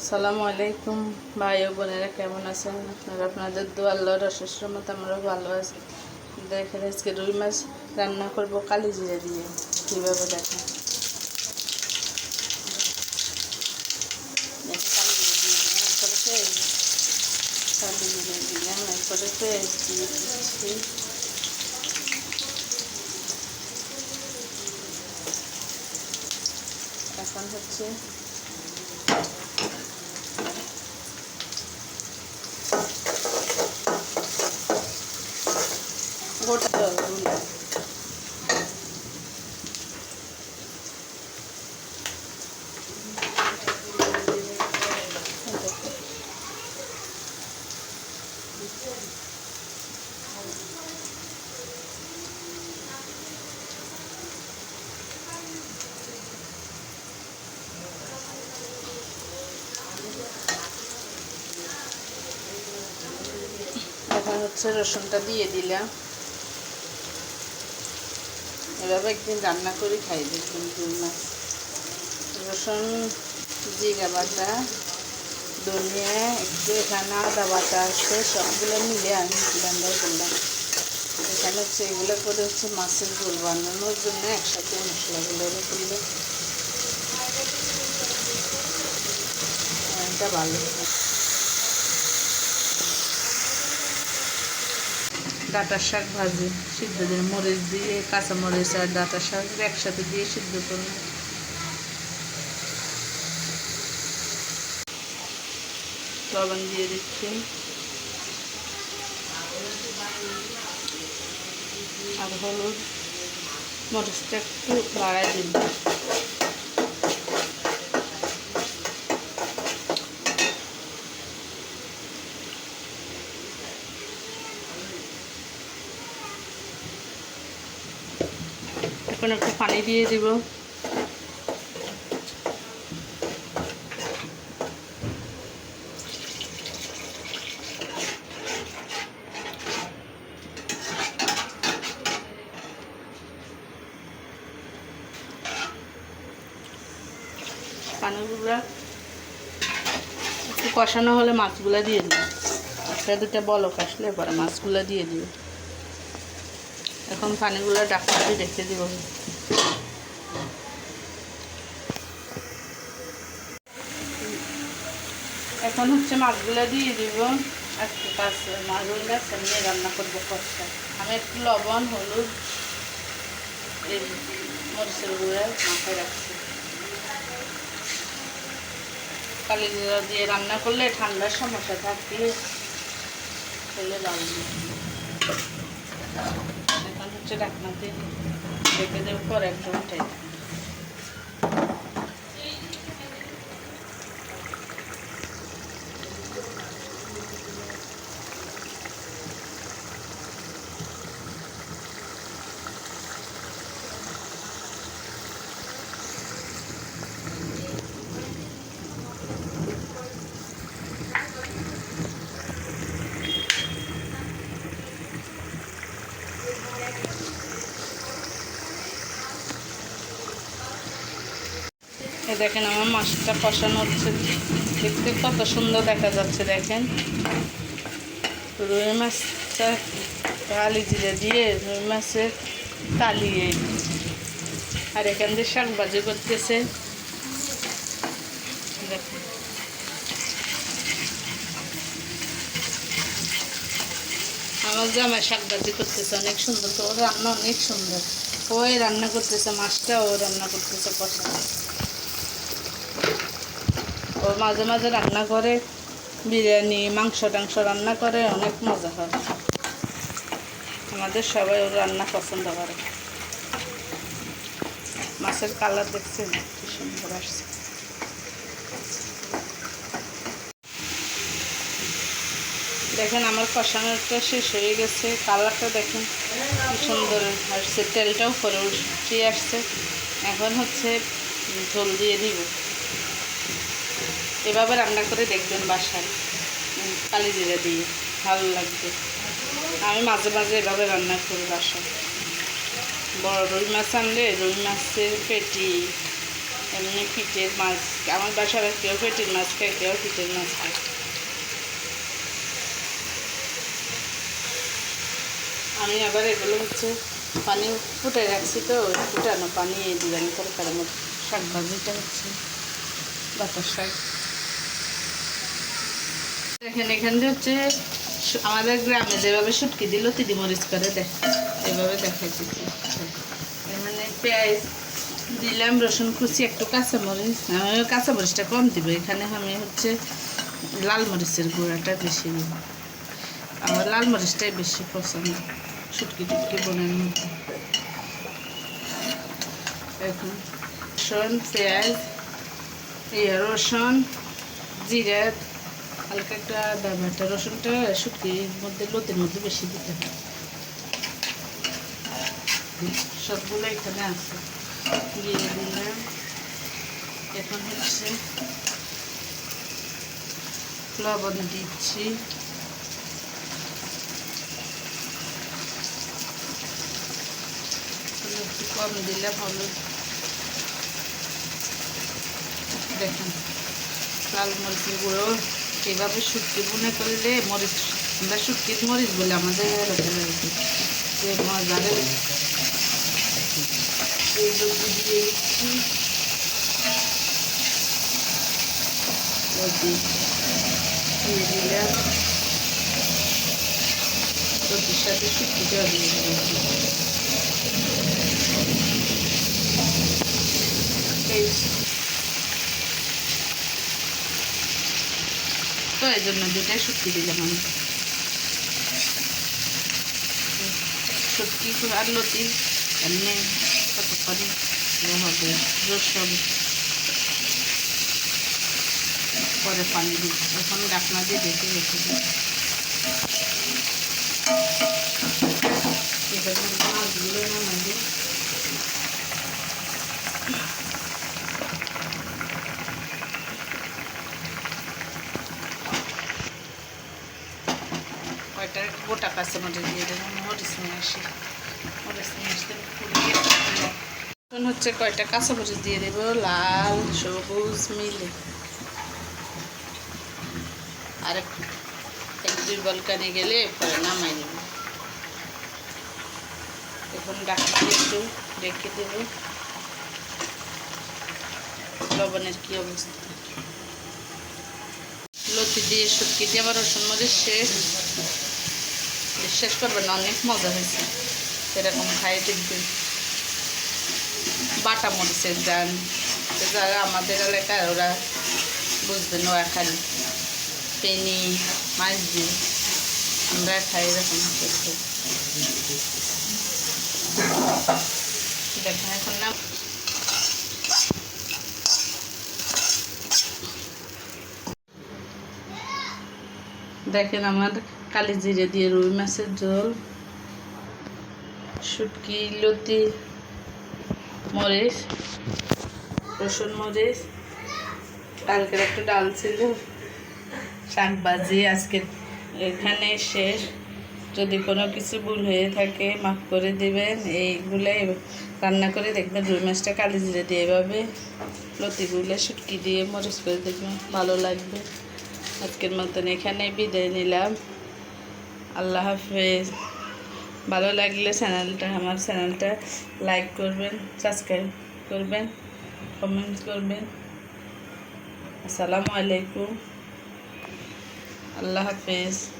আসসালামু আলাইকুম ভাই ও বোনেরা, কেমন আছেন? আপনারা আপনাদের দোয়া আল্লাহর অশেষ মতো আমরাও ভালো আছি। দেখেন আজকে রুই মাছ রান্না করব কালি জিরে দিয়ে। কীভাবে দেখেন? এখন হচ্ছে গোটা এখন হচ্ছে রসুনটা দিয়ে দিলাম। এভাবে একদিন রান্না করে খাই, দেখুন মাছ রসুন, জিরা বাটা, ধনিয়া, একটু এখানে আদা বাটা আছে, সবগুলো মিলে আমি ব্লেন্ডার করলাম। এখানে হচ্ছে এগুলো করে হচ্ছে মাছের ঝোল বানানোর জন্য একসাথে মশলাগুলো করলে এটা ভালো। ডাঁটার শাক ভাজি, সিদ্ধ দিয়ে মরিচ দিয়ে কাঁচা মরিচ আর ডাঁটার শাক একসাথে দিয়ে সিদ্ধ করুন লবণ দিয়ে দিচ্ছি। আর হলুদ মরিচটা একটু বাড়াই দিন এখন একটু পানি দিয়ে দিব। পানিগুলো একটু কষানো হলে মাছগুলা দিয়ে দিই একটা দুটা বলক আসলে পরে মাছগুলা দিয়ে দিই এখন পানিগুলো ডাক্তার দিয়ে রেখে দিব। এখন হচ্ছে মাছগুলো দিয়ে দিব। একটু কাজ মাছগুলো নিয়ে রান্না করব কষা আমি একটু লবণ, হলুদ, এই মরিচের গুঁড়া মাথায় রাখছি। কালি জিরা দিয়ে রান্না করলে ঠান্ডার সমস্যা থাকবে খেলে লাগবে ঢাকনাতে রেখে দেবো পর একটু উঠে এই দেখেন আমার মাছটা কষানো হচ্ছে। দেখতে কত সুন্দর দেখা যাচ্ছে, দেখেন। রুই মাছটা কালি জিরে দিয়ে রুই মাছের তালিয়ে আর এখান দিয়ে শাক ভাজি করতেছে। দেখেন আমার জামাই শাক ভাজি করতেছে, অনেক সুন্দর। তো ওর রান্না অনেক সুন্দর। ওই রান্না করতেছে, মাছটা ও রান্না করতেছে ও মাঝে মাঝে রান্না করে, বিরিয়ানি, মাংস টাংস রান্না করে, অনেক মজা হয়। আমাদের সবাই ওর রান্না পছন্দ করে। মাছের কালার দেখছেন? কি সুন্দর আসছে। দেখেন, আমার কষানোটা শেষ হয়ে গেছে। কালারটা দেখেন সুন্দর আসছে। তেলটাও করে উঠে আসছে। এখন হচ্ছে ঝোল দিয়ে দিব। এভাবে রান্না করে দেখবেন বাসায়। কালি জিরা দিয়ে, ভালো লাগবে। আমি মাঝে মাঝে এভাবে রান্না করি বাসায়। বড় রুই মাছ আনলে রুই মাছের পেটি, এমনি পিঠের মাছ। আমার বাসার কেউ পেটের মাছ খায়, কেউ পিঠের মাছ খায়। আমি আবার এগুলো হচ্ছে পানি ফুটে রাখছি তো, ফুটানো পানি এই দিলাম তরকারি আমার শাক ভাজিটা হচ্ছে বাতাস শাক। দেখেন, এখানে হচ্ছে আমাদের গ্রামে যেভাবে শুটকি দিল, তিদি মরিচ করে দেখ এভাবে দেখাই দিচ্ছি মানে পেঁয়াজ দিলাম, রসুন কুচি, একটু কাঁচামরিচ। আমি কাঁচামরিচটা কম দিব। এখানে আমি হচ্ছে লাল মরিচের গুঁড়াটা বেশি দিব। আমার লাল মরিচটাই বেশি পছন্দ, শুটকি টুটকি বোনের মধ্যে। এখন রসুন, পেঁয়াজ রসুন, জিরা হালকা একটা আদা রসুনটা শুটকির মধ্যে লতির মধ্যে বেশি দিতে হয়। সবগুলো এখানে আছে। দিয়ে দিলাম এখন হচ্ছে লবণ দিচ্ছি। একটু কম দিলে হলুদ দেখেন, লাল মরিচের গুঁড়ো। এভাবে শুটকি মনে করলে মরিচ, আমরা শুটকির মরিচ বলে আমাদের লাগে যে মজারে। দিয়ে সাথে এই জন্য দুটাই শুটকি দিলাম আমি। শুটকি, আর লতি, এমনি কত ইয়ে হবে রস হবে পরে পানি দিই এখন ডাকনা দিয়ে দেখে রেখে দিই এখানে মাছগুলো নামাই দিই কয়টা কাঁচামরিচ দিয়ে দেবো। মরিচ নিয়ে আসি। মরিচ নিয়ে এখন হচ্ছে কয়টা? কাঁচামরিচ দিয়ে দেবো, লাল, সবুজ, মিলে। আর এক- দুই বলকানি গেলে পরে নামাই দেব এখন ডাক্তার একটু রেখে দেব। লবণের কি অবস্থা? লতি দিয়ে শুটকি দিয়ে আবার রসুন মরিচ শেষ। বিশ্বাস করবেন না, অনেক মজা হয়েছে। সেরকম খাই দেখবেন বাটা মরিচের গান যারা আমাদের এলাকায় ওরা বুঝবে বুঝবেন খালি পেনি মাছ দিয়ে আমরা খাই এরকম করে দেখেন, এখন না দেখেন আমার কালি জিরে দিয়ে রুই মাছের ঝোল, শুটকি, লতি, মরিচ, রসুন মরিচ কালকের একটা ডাল ছিল, শাক ভাজি, আজকে এখানে শেষ। যদি কোনো কিছু ভুল হয়ে থাকে, মাফ করে দিবেন। এইগুলাই রান্না করে দেখবেন, রুই মাছটা কালি জিরে দিয়ে এভাবে লতিগুলো, শুটকি দিয়ে মরিচ করে দেখবেন, ভালো লাগবে। আজকের মতন এখানে বিদায় নিলাম। আল্লাহ হাফেজ। ভালো লাগলে চ্যানেলটা, আমার চ্যানেলটা লাইক করবেন সাবস্ক্রাইব করবেন কমেন্ট করবেন। আসসালামু আলাইকুম। আল্লাহ হাফেজ।